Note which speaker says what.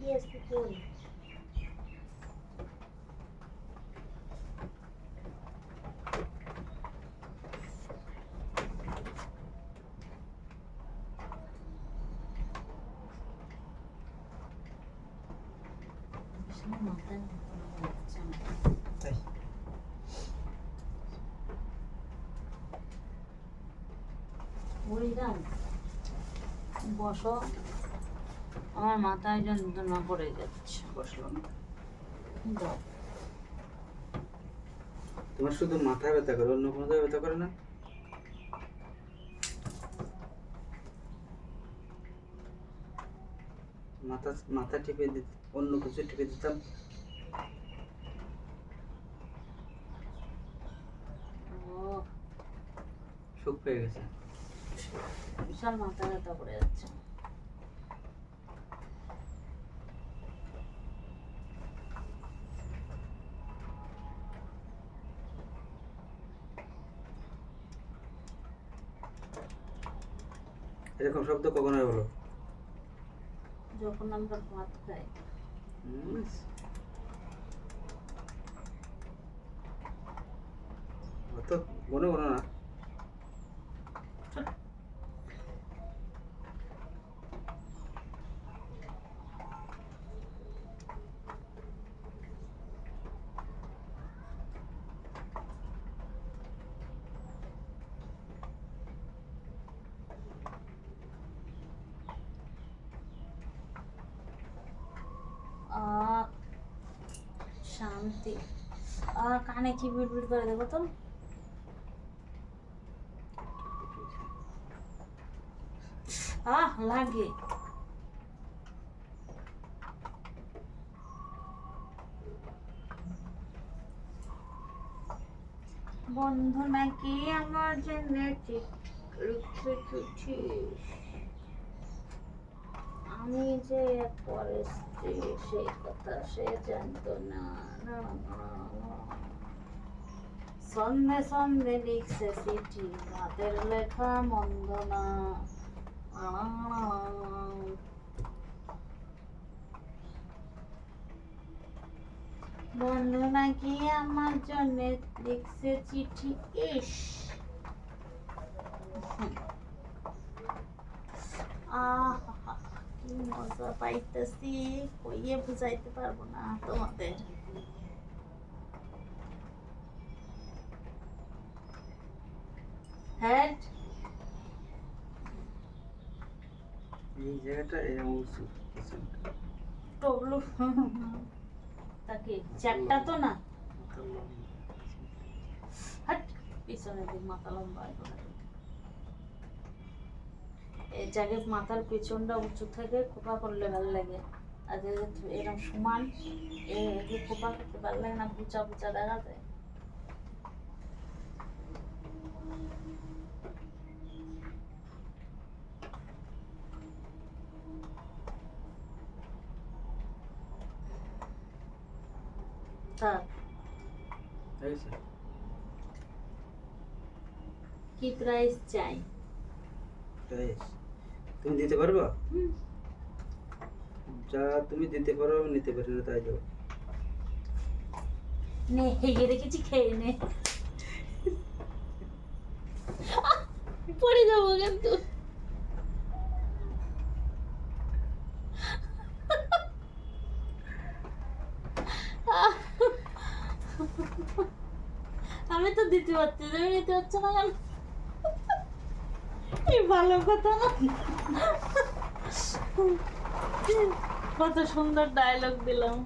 Speaker 1: দিয়ে আসতে কই বিশাল মাথায় যাচ্ছে আমার। মাথায় যন্ত্রণা পড়ে যাচ্ছে।
Speaker 2: বসল না। তোমার শুধু মাথায় ব্যথা করে অন্য কোনো ব্যথা করে না? মাথা মাথা টিপে দিত অন্য কিছু টিপে দিতাম। সুখ পেয়ে গেছে।
Speaker 1: বিশাল মাথা ব্যথা পড়ে যাচ্ছে।
Speaker 2: এরকম শব্দ কখন হয় বলো।
Speaker 1: যখন আমরা ভাত খাই।
Speaker 2: হুম। অত মনে করো না
Speaker 1: আহ শান্তি। আহ কানে কি বিড় বিড় করে দেখো তো। আহ, লাগে। বন্ধু নাকি আমার জন্য লিখে চিঠিস আমি যে পরের স্ত্রী, সেই কথা সে জানতো না। সন্ধে সন্ধে লিখছে চিঠি হাতের লেখা মন্দ না। বন্ধু নাকি আমার জন্য লিখছে চিঠি? ইস। আহ। মজা পাইতেছি কইয়ে বুঝাইতে পারব না তোমাদের হ্যাঁ?
Speaker 2: এই জায়গাটা এরকম উঁচু পিছনটা।
Speaker 1: টবলু তাকে চারটা তো না?
Speaker 2: মাথার লম্বা।
Speaker 1: হাট পিছনের দিক মাথা লম্বা। করে এই জায়গায় মাথার পেছনটা উঁচু থেকে খোপা করলে ভালো লাগে। আর এরকম সমান খোপা করতে ভালো লাগে না বুচা বুচা দেখা যায়। কি প্রাইস চাই?
Speaker 2: বেশ। তুমি দিতে পারবা? যা তুমি দিতে পারো আমি নিতে পারি না তাই দেবো
Speaker 1: নে হেগে রেখেছি খেয়ে নে। পড়ে যাব কিন্তু। আমি তো দিতে পারছি তুমি নিতে পারছ না এই ভালো কথা। না কত সুন্দর ডায়লগ দিলাম।